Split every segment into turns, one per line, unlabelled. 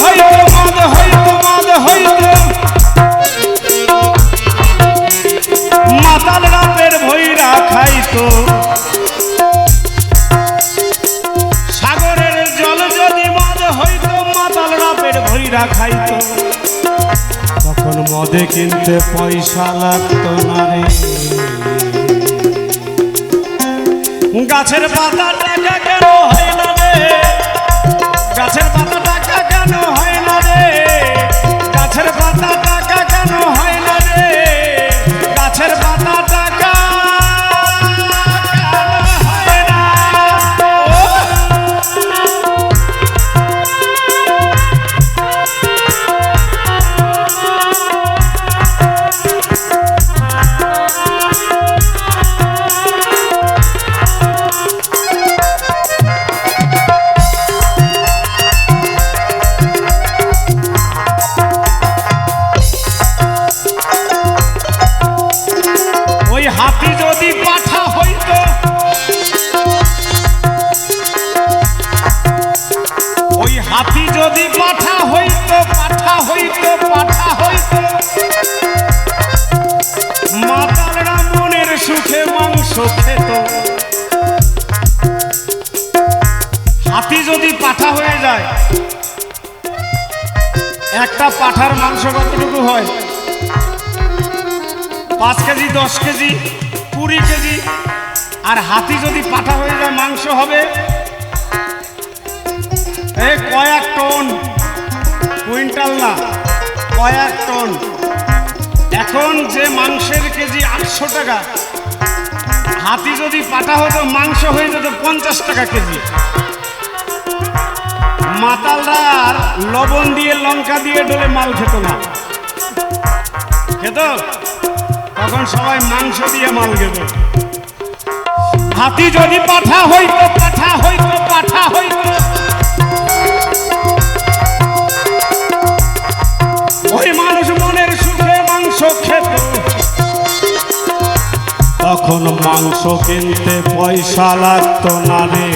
হইতো মদ হইতো মদ হইতো মাতাল রাতের ভৈরা খাইতো সাগরের জল যদি মদ হইতো মাতাল রাতের ভৈরা খাইতো তখন মদে কিনতে পয়সা লাগতো না রে। গাছের পাতা সুখে মাংস খেত হাতি যদি পাঠা হয়ে যায়, একটা পাঠার মাংস কতটুকু হয়? পাঁচ কেজি, দশ কেজি, কুড়ি কেজি, আর হাতি যদি পাঠা হয়ে যায়, মাংস হবে? এ, কয়েক টন। কুইন্টাল না, কয়েক টন। এখন যে মাংসের কেজি আটশো টাকা হাতি যদি পাঠা হতো, মাংস হয়ে যেত পঞ্চাশ টাকা কেজি। মাতালরা লবণ দিয়ে লঙ্কা দিয়ে ডলে মাল খেত না। খেত? তখন সবাই মাংস দিয়ে মাল খেত। হাতি যদি পাঠা হইতো পাঠা হইতো পাঠা হইতো। মাংস কিনতে পয়সা লাগতো না রে।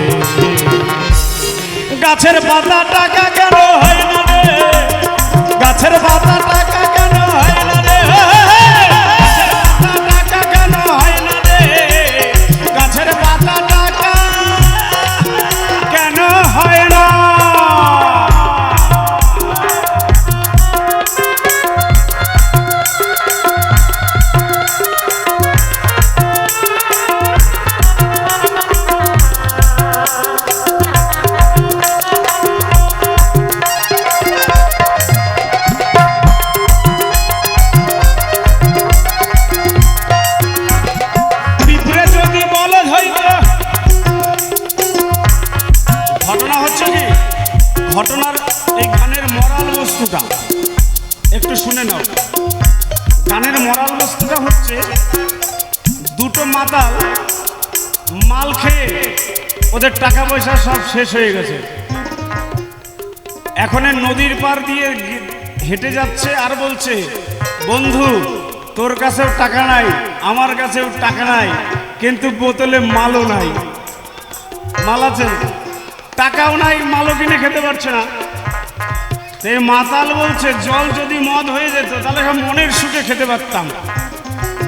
গাছের পাতা টাকা কেন হয় না রে? গাছের পাতা টাকা ঘটনার এই গানের মরাল বস্তুটা, একটু শুনে নাও। গানের মরাল বস্তুটা হচ্ছে, দুটো মাতাল মাল খেয়ে ওদের টাকা পয়সা সব শেষ হয়ে গেছে। এখন নদীর পার দিয়ে হেঁটে যাচ্ছে আর বলছে, বন্ধু, তোর কাছেও টাকা নাই, আমার কাছেও টাকা নাই, কিন্তু বোতলে মালও নাই। মাল আছে? টাকাও নাই, মালও কিনে খেতে পারছে না। এই মাতাল বলছে, জল যদি মদ হয়ে যেত, তাহলে মনের সুখে খেতে পারতাম।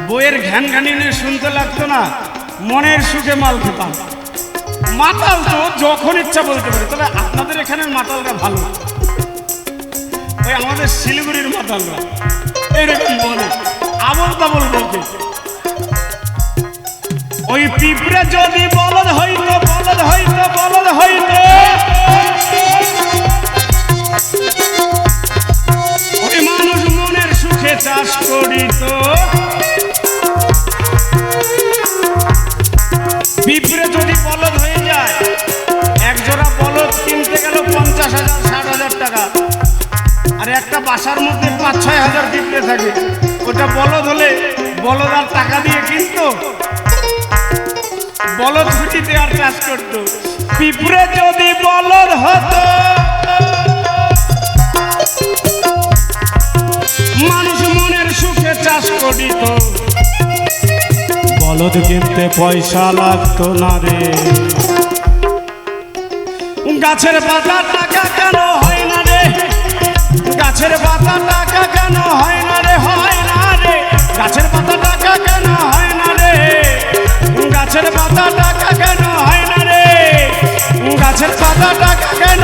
বইয়ের ঘ্যান নিয়ে শুনতে লাগতো না, মনের সুখে মাল খেতাম। মাতাল তো যখন ইচ্ছা বলতে পারে, তবে আপনাদের এখানের মাতালরা ভালো। ওই আমাদের শিলিগুড়ির মাতালরা, এরকম বলে, আবল তাবল বলতে। ওই পিঁপড়ে যদি আর একটা বাসার মধ্যে পাঁচ ছয় হাজার পিঁপড়ে থাকে। ওটা বলদ হলে বলদ আর টাকা দিয়ে কিনতো। বলদ ছুটিতে আর চাষ করতো। পিঁপড়ে যদি বলদ হতো মানুষ মনের সুখে চাষ করিত। বলদ কিনতে পয়সা লাগতো না রে। গাছের পাতা টাকা কেন গাছের পাতা টাকা কেন হয় না রে, হয় না রে? গাছের পাতা টাকা কেন হয় না রে? গাছের পাতা টাকা কেন হয় না রে? গাছের পাতা টাকা কেন